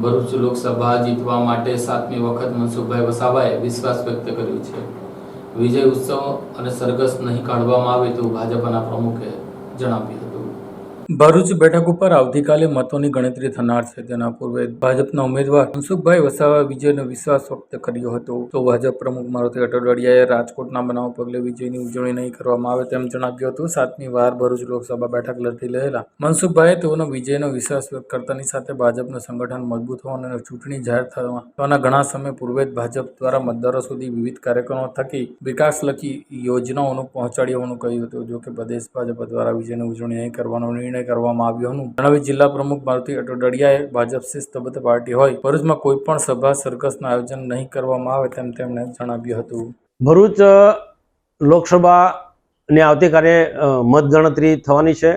ભરૂચ લોકસભા જીતવા માટે સાતમી વખત મનસુખભાઈ વસાવાએ વિશ્વાસ વ્યક્ત કર્યો છે. વિજય ઉત્સવ અને સરઘસ નહીં કાઢવામાં આવે તેવું ભાજપના પ્રમુખે જણાવ્યું ભરૂચ બેઠક ઉપર આવતીકાલે મતોની ગણતરી થનાર છે. તેના પૂર્વે ભાજપના ઉમેદવાર મનસુખભાઈ વસાવા વિજયનો વિશ્વાસ વ્યક્ત કર્યો હતો. તો ભાજપ પ્રમુખ મારુતિ અટોડિયાએ રાજકોટના બનાવ પગલે વિજયની ઉજવણી નહીં કરવામાં આવે તેમ જણાવ્યું હતું. સાતમી વાર ભરૂચ લોકસભા બેઠક લડી રહેલા મનસુખભાઈએ તેઓનો વિજયનો વિશ્વાસ વ્યક્ત કરતાની સાથે ભાજપનું સંગઠન મજબૂત હોવાનું અને ચૂંટણી જાહેર થવાના ઘણા સમય પૂર્વે જ ભાજપ દ્વારા મતદારો સુધી વિવિધ કાર્યક્રમો થકી વિકાસલક્ષી યોજનાઓનું પહોંચાડી હોવાનું કહ્યું હતું. જો કે પ્રદેશ ભાજપ દ્વારા વિજયની ઉજવણી નહીં કરવાનો નિર્ણય કરવામાં આવ્યો હતું. જણાવી જિલ્લા પ્રમુખ મારુતિ અટોડડિયાએ ભાજપ શિસ્તબદ્ધ પાર્ટી હોય, ભરૂચમાં કોઈ પણ સભા, સરઘસનું આયોજન નહીં કરવામાં આવે તેમ તેમણે જણાવ્યું હતું. ભરૂચ લોકસભાની આવતીકાલે મતગણતરી થવાની છે.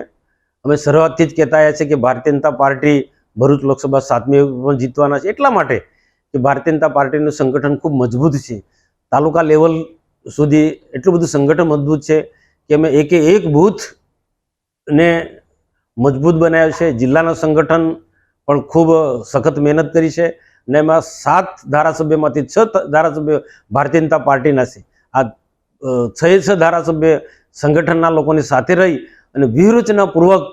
અમે શરૂઆતથી જ કહેતા આવ્યા છે કે ભારતીય જનતા પાર્ટી ભરૂચ લોકસભા સાતમી પણ જીતવાના છે. એટલા માટે કે ભારતીય જનતા પાર્ટીનું સંગઠન ખૂબ મજબૂત છે. તાલુકા લેવલ સુધી એટલું બધું સંગઠન મજબૂત છે કે અમે એકે એક બૂથને મજબૂત બનાવ્યો છે. જિલ્લાનું સંગઠન પણ ખૂબ સખત મહેનત કરી છે અને એમાં સાત ધારાસભ્યમાંથી છ ધારાસભ્ય ભારતીય જનતા પાર્ટીના છે. આ છ છ ધારાસભ્ય સંગઠનના લોકોની સાથે રહી અને વ્યૂહરચનાપૂર્વક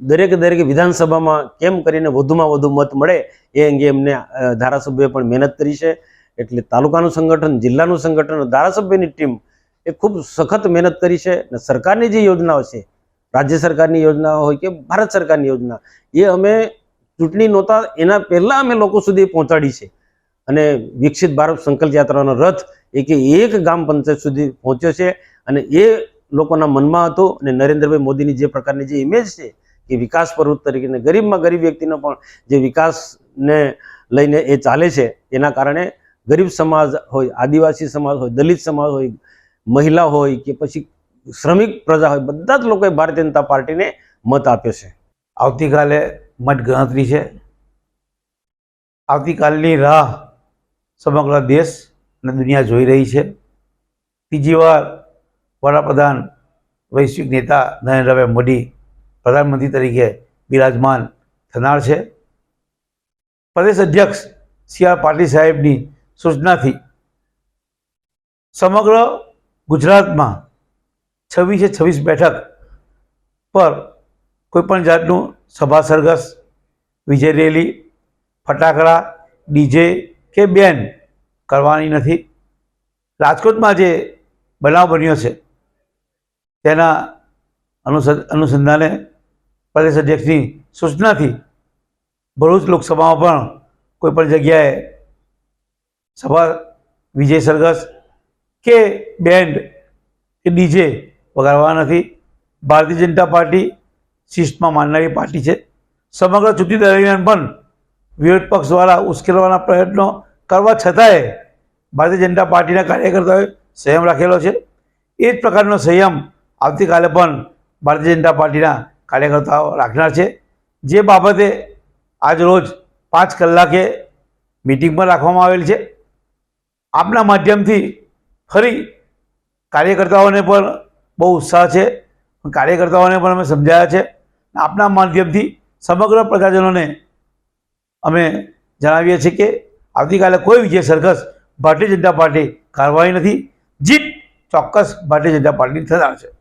દરેકે દરેક વિધાનસભામાં કેમ કરીને વધુમાં વધુ મત મળે એ અંગે એમને ધારાસભ્યોએ પણ મહેનત કરી છે. એટલે તાલુકાનું સંગઠન, જિલ્લાનું સંગઠન ધારાસભ્યની ટીમ એ ખૂબ સખત મહેનત કરી છે અને સરકારની જે યોજનાઓ છે રાજ્ય સરકારની યોજના હોય કે ભારત સરકારની યોજના, એ અમે ચૂંટણી નહોતા, એના પહેલાં અમે લોકો સુધી પહોંચાડી છે. અને વિકસિત ભારત સંકલ્પ યાત્રાનો રથ એક એક ગામ પંચાયત સુધી પહોંચ્યો છે અને એ લોકોના મનમાં હતો અને નરેન્દ્રભાઈ મોદીની જે પ્રકારની જે ઇમેજ છે કે વિકાસ પર્વત તરીકે ગરીબમાં ગરીબ વ્યક્તિનો પણ જે વિકાસને લઈને એ ચાલે છે, એના કારણે ગરીબ સમાજ હોય, આદિવાસી સમાજ હોય, દલિત સમાજ હોય, મહિલા હોય કે પછી શ્રમિક પ્રજા હોય, બધા જ લોકોએ ભારતીય જનતા પાર્ટીને મત આપ્યો છે. આવતીકાલે મત ગણતરી છે. આવતીકાલની રાહ સમગ્ર દેશ અને દુનિયા જોઈ રહી છે. ત્રીજી વાર વડાપ્રધાન વૈશ્વિક નેતા નરેન્દ્રભાઈ મોદી પ્રધાનમંત્રી તરીકે બિરાજમાન થનાર છે. પ્રદેશ અધ્યક્ષ સી આર પાટીલ સાહેબની સૂચનાથી સમગ્ર ગુજરાતમાં છવ્વીસે છવ્વીસ બેઠક પર કોઈપણ જાતનું સભા સરઘસ, વિજય રેલી, ફટાકડા ડીજે કે બેન કરવાની નથી. રાજકોટમાં જે બનાવ બન્યો છે, તેના અનુસ, અનુસંધાને પ્રદેશ અધ્યક્ષની સૂચનાથી ભરૂચ લોકસભામાં પણ કોઈપણ જગ્યાએ સભા, વિજય સરઘસ કે બેન્ડ કે ડીજે વગાડવા નથી. ભારતીય જનતા પાર્ટી શિસ્તમાં માનનારી પાર્ટી છે. સમગ્ર ચૂંટણી દરમિયાન પણ વિરોધ પક્ષ દ્વારા ઉશ્કેરવાના પ્રયત્નો કરવા છતાંય ભારતીય જનતા પાર્ટીના કાર્યકર્તાઓએ સંયમ રાખેલો છે. એ જ પ્રકારનો સંયમ આવતીકાલે પણ ભારતીય જનતા પાર્ટીના કાર્યકર્તાઓ રાખનાર છે. જે બાબતે આજ રોજ પાંચ કલાકે મિટિંગ પણ રાખવામાં આવેલ છે. આપના માધ્યમથી ફરી કાર્યકર્તાઓને પણ બહુ ઉત્સાહ છે. કાર્યકર્તાઓને પણ અમે સમજાયા છે. આપના માધ્યમથી સમગ્ર પ્રજાજનોને અમે જણાવીએ છીએ કે આવતીકાલે કોઈ વિજય સરઘસ ભારતીય જનતા પાર્ટી કારવાઈ નથી. જીત ચોક્કસ ભારતીય જનતા પાર્ટી થનાર છે.